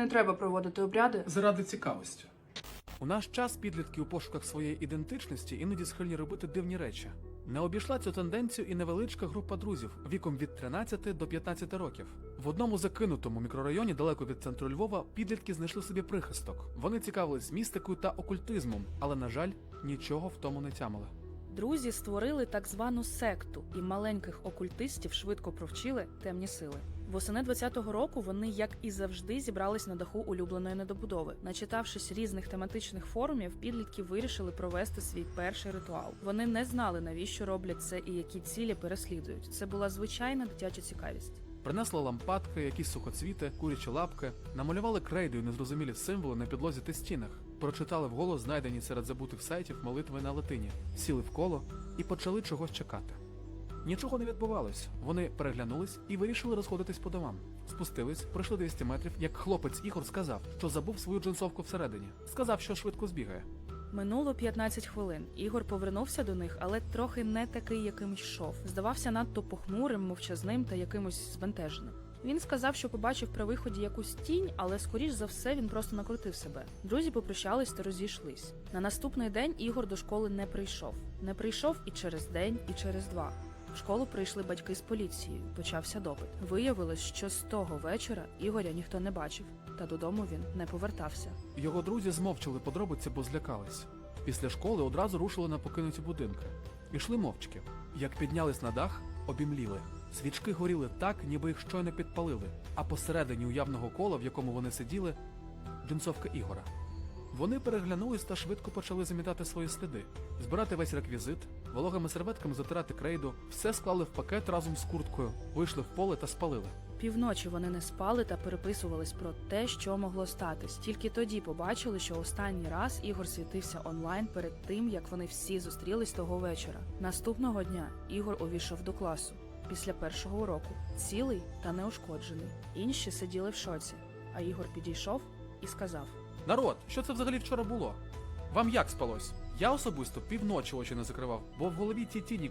Не треба проводити обряди. Заради цікавості. У наш час підлітки у пошуках своєї ідентичності іноді схильні робити дивні речі. Не обійшла цю тенденцію і невеличка група друзів віком від 13 до 15 років. В одному закинутому мікрорайоні далеко від центру Львова підлітки знайшли собі прихисток. Вони цікавились містикою та окультизмом, але, на жаль, нічого в тому не тямили. Друзі створили так звану секту, і маленьких окультистів швидко провчили темні сили. Восени 20-го року вони, як і завжди, зібрались на даху улюбленої недобудови. Начитавшись різних тематичних форумів, підлітки вирішили провести свій перший ритуал. Вони не знали, навіщо роблять це і які цілі переслідують. Це була звичайна дитяча цікавість. Принесли лампадки, якісь сухоцвіти, курячі лапки, намалювали крейдою незрозумілі символи на підлозі та стінах, прочитали вголос знайдені серед забутих сайтів молитви на латині, сіли в коло і почали чогось чекати. Нічого не відбувалось. Вони переглянулись і вирішили розходитись по домам. Спустились, пройшли 200 метрів, як хлопець Ігор сказав, що забув свою джинсовку всередині. Сказав, що швидко збігає. Минуло 15 хвилин. Ігор повернувся до них, але трохи не такий, яким йшов. Здавався надто похмурим, мовчазним та якимось збентеженим. Він сказав, що побачив при виході якусь тінь, але скоріш за все він просто накрутив себе. Друзі попрощались та розійшлись. На наступний день Ігор до школи не прийшов. Не прийшов і через день, і через два. В школу прийшли батьки з поліцією. Почався допит. Виявилось, що з того вечора Ігоря ніхто не бачив, та додому він не повертався. Його друзі змовчали подробиці, бо злякались. Після школи одразу рушили на покинуті будинки. Ішли мовчки. Як піднялись на дах, обімліли. Свічки горіли так, ніби їх щойно підпалили, а посередині уявного кола, в якому вони сиділи, джинсовка Ігора. Вони переглянулись та швидко почали замітати свої сліди, збирати весь реквізит, вологими серветками затирати крейду, все склали в пакет разом з курткою, вийшли в поле та спалили. Півночі вони не спали та переписувались про те, що могло статись. Тільки тоді побачили, що останній раз Ігор світився онлайн перед тим, як вони всі зустрілись того вечора. Наступного дня Ігор увійшов до класу після першого уроку, цілий та неушкоджений. Інші сиділи в шоці. А Ігор підійшов і сказав: Народ, що це взагалі вчора було? Вам як спалось? Я особисто півночі очі не закривав, бо в голові ті тіні